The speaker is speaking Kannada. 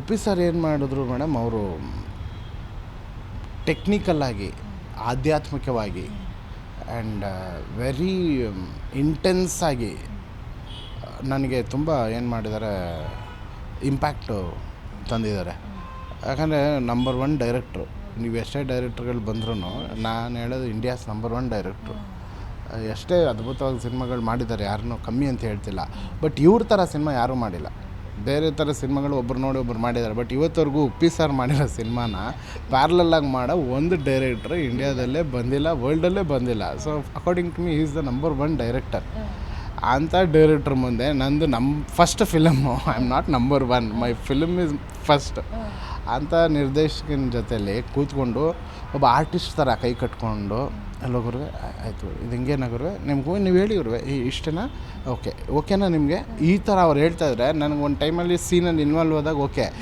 ಉಪ್ಪಿ ಸರ್ ಏನು ಮಾಡಿದ್ರು ಮೇಡಮ್, ಅವರು ಟೆಕ್ನಿಕಲ್ಲಾಗಿ ಆಧ್ಯಾತ್ಮಿಕವಾಗಿ ಆ್ಯಂಡ್ ವೆರಿ ಇಂಟೆನ್ಸ್ ಆಗಿ ನನಗೆ ತುಂಬ ಏನು ಮಾಡಿದ್ದಾರೆ ಇಂಪ್ಯಾಕ್ಟು ತಂದಿದ್ದಾರೆ. ಯಾಕಂದರೆ ನಂಬರ್ ಒನ್ ಡೈರೆಕ್ಟ್ರು ನೀವು ಎಷ್ಟೇ ಡೈರೆಕ್ಟ್ರುಗಳು ಬಂದ್ರೂ ನಾನು ಹೇಳೋದು ಇಂಡಿಯಾಸ್ ನಂಬರ್ ಒನ್ ಡೈರೆಕ್ಟ್ರು ಎಷ್ಟೇ ಅದ್ಭುತವಾದ ಸಿನಿಮಾಗಳು ಮಾಡಿದ್ದಾರೆ, ಯಾರನ್ನೂ ಕಮ್ಮಿ ಅಂತ ಹೇಳ್ತಿಲ್ಲ. ಬಟ್ ಇವ್ರ ಥರ ಸಿನಿಮಾ ಯಾರೂ ಮಾಡಿಲ್ಲ. ಬೇರೆ ಥರ ಸಿನಿಮಾಗಳು ಒಬ್ರು ನೋಡಿ ಒಬ್ರು ಮಾಡಿದ್ದಾರೆ. ಬಟ್ ಇವತ್ತವರೆಗೂ ಉಪ್ಪಿ ಸಾರ್ ಮಾಡಿರೋ ಸಿನಿಮಾನ ಪ್ಯಾರ್ಲಲ್ಲಾಗಿ ಮಾಡೋ ಒಂದು ಡೈರೆಕ್ಟ್ರ್ ಇಂಡಿಯಾದಲ್ಲೇ ಬಂದಿಲ್ಲ ವರ್ಲ್ಡಲ್ಲೇ ಬಂದಿಲ್ಲ. So according to me is the number one director ಅಂಥ ಡೈರೆಕ್ಟ್ರ್ ಮುಂದೆ ನಂದು ನಮ್ಮ first film I am not number one my film is first ಅಂಥ ನಿರ್ದೇಶಕನ ಜೊತೆಯಲ್ಲಿ ಕೂತ್ಕೊಂಡು ಒಬ್ಬ ಆರ್ಟಿಸ್ಟ್ ಥರ ಕೈ ಕಟ್ಕೊಂಡು ಅಲ್ಲೋ ಆಯಿತು, ಇದು ಹಿಂಗೇನ ಗುರುವೆ? ನಿಮಗೂ, ನೀವು ಹೇಳಿ ಗುರುವೆ, ಈ ಇಷ್ಟೇನಾ? ಓಕೆ, ಓಕೆನಾ ನಿಮಗೆ? ಈ ಥರ ಅವ್ರು ಹೇಳ್ತಾ ಇದ್ರೆ ನನಗೆ ಒಂದು ಟೈಮಲ್ಲಿ ಸೀನಲ್ಲಿ ಇನ್ವಾಲ್ವ್ ಆದಾಗ ಓಕೆ.